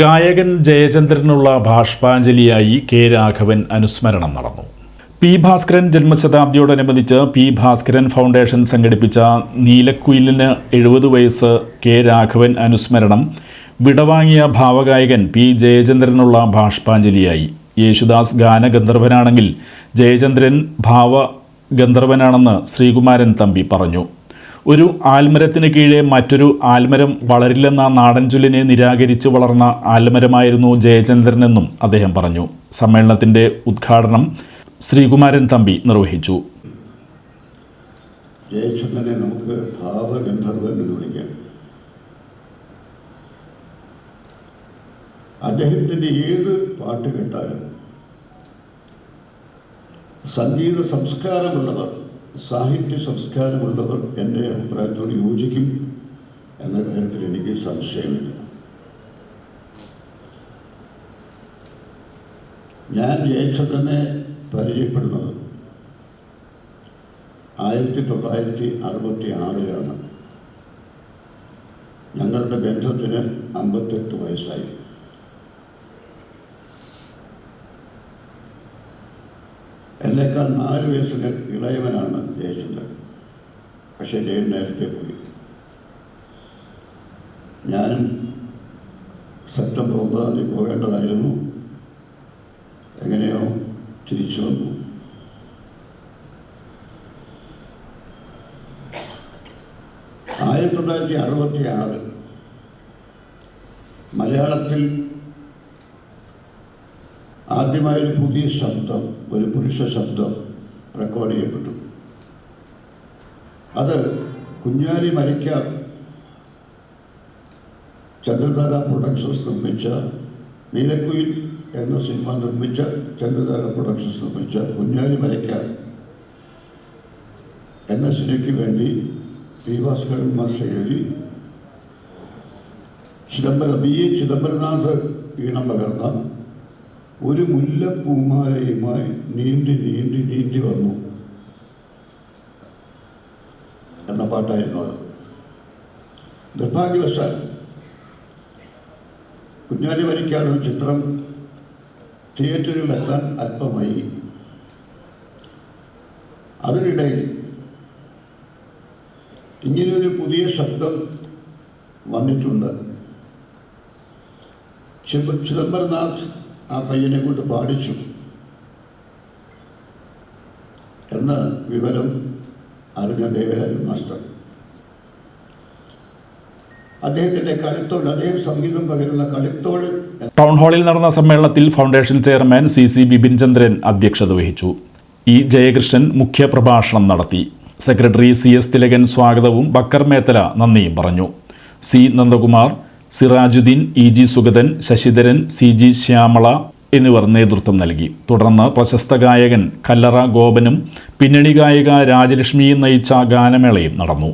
ഗായകൻ ജയചന്ദ്രനുള്ള ഭാഷ്പാഞ്ജലിയായി കെ രാഘവൻ അനുസ്മരണം നടന്നു. പി ഭാസ്കരൻ ജന്മശതാബ്ദിയോടനുബന്ധിച്ച് പി ഭാസ്കരൻ ഫൗണ്ടേഷൻ സംഘടിപ്പിച്ച നീലക്കുയിലിന് എഴുപത് വയസ്സ് കെ രാഘവൻ അനുസ്മരണം വിടവാങ്ങിയ ഭാവഗായകൻ പി ജയചന്ദ്രനുള്ള ഭാഷ്പാഞ്ജലിയായി. യേശുദാസ് ഗാനഗന്ധർവനാണെങ്കിൽ ജയചന്ദ്രൻ ഭാവഗന്ധർവനാണെന്ന് ശ്രീകുമാരൻ തമ്പി പറഞ്ഞു. ഒരു ആൽമരത്തിന് കീഴെ മറ്റൊരു ആൽമരം വളരില്ലെന്ന നാടൻ ചൊല്ലിനെ നിരാകരിച്ച് വളർന്ന ആൽമരമായിരുന്നു ജയചന്ദ്രനെന്നും അദ്ദേഹം പറഞ്ഞു. സമ്മേളനത്തിന്റെ ഉദ്ഘാടനം ശ്രീകുമാരൻ തമ്പി നിർവഹിച്ചു. ജയചന്ദ്രനെ നമുക്ക് ഭാവഗന്ധർവൻ എന്ന് വിളിക്കാം. അദ്ദേഹത്തിന്റെ ഏത് പാട്ട് കേട്ടാലും സംഗീത സംസ്കാരമുള്ളവർ സാഹിത്യ സംസ്കാരമുള്ളവർ എന്റെ അഭിപ്രായത്തോട് യോജിക്കും എന്ന കാര്യത്തിൽ എനിക്ക് സംശയമില്ല. ഞാൻ ജയചന്ദ്രനെ പരിചയപ്പെടുന്നത് ആയിരത്തി തൊള്ളായിരത്തി അറുപത്തി ആറിലാണ് ഞങ്ങളുടെ ബന്ധത്തിന് അമ്പത്തെട്ട് വയസ്സായി. എന്നേക്കാൾ നാല് വയസ്സിന് ഇളയവനാണ് ജയചന്ദ്രൻ. പക്ഷെ ജയൻ നേരത്തെ പോയി. ഞാനും സെപ്റ്റംബർ ഒമ്പതാം തീയതി പോകേണ്ടതായിരുന്നു. എങ്ങനെയോ തിരിച്ചു വന്നു. ആയിരത്തി തൊള്ളായിരത്തി അറുപത്തി ആറ് മലയാളത്തിൽ ആദ്യമായൊരു പുതിയ ശബ്ദം ഒരു പുരുഷ ശബ്ദം റെക്കോർഡ് ചെയ്യപ്പെട്ടു. അത് കുഞ്ഞാലി മരിക്ക ചന്ദ്രധാര പ്രൊഡക്ഷൻസ് നിർമ്മിച്ച നീലക്കുയിൽ എന്ന സിനിമ നിർമ്മിച്ച ചന്ദ്രധാര പ്രൊഡക്ഷൻസ് നിർമ്മിച്ച കുഞ്ഞാലി മരയ്ക്കാർ എന്ന സിനിമയ്ക്ക് വേണ്ടി പി ഭാസ്കരൻ മാഷ എഴുതി ചിദംബരം ബി എ ചിദംബരനാഥ് ഈണം പകർന്ന ഒരു മുല്ലപ്പൂമാലയുമായി നീണ്ടി നീണ്ടി നീണ്ടി വന്നു. എന്ന പാട്ടായിരുന്നു അത്. നിർഭാഗ്യവശാൽ കുഞ്ഞാലി വരിക്കാട് ചിത്രം തിയേറ്ററിൽ എത്താൻ അല്പമായി. അതിനിടയിൽ ഇങ്ങനെയൊരു പുതിയ ശബ്ദം വന്നിട്ടുണ്ട്. ചിദ- ചിദംബരനാഥ് ആ പയ്യനെ കൊണ്ട് പാടിച്ചു. എന്ന വിവരം അറിഞ്ഞ ദേവരാജൻ മാസ്റ്റർ. അദ്ദേഹത്തിന്റെ കളിത്തോൾ അദ്ദേഹം സംഗീതം പകരുന്ന കളിത്തോൾ ടൗൺ ഹാളിൽ നടന്ന സമ്മേളനത്തിൽ foundation chairman C C Bipin Chandran അധ്യക്ഷത വഹിച്ചു. ഇ ജയകൃഷ്ണൻ മുഖ്യപ്രഭാഷണം നടത്തി. സെക്രട്ടറി സി എസ് തിലകൻ സ്വാഗതവും ബക്കർ മേത്തല നന്ദിയും പറഞ്ഞു. C Nandakumar Sirajuddin E G Sugathan Sasidharan C G Shyamala എന്നിവർ നേതൃത്വം നൽകി. തുടർന്ന് പ്രശസ്ത ഗായകൻ കല്ലറ ഗോപനും പിന്നണി ഗായിക രാജലക്ഷ്മിയും നയിച്ച ഗാനമേളയും നടന്നു.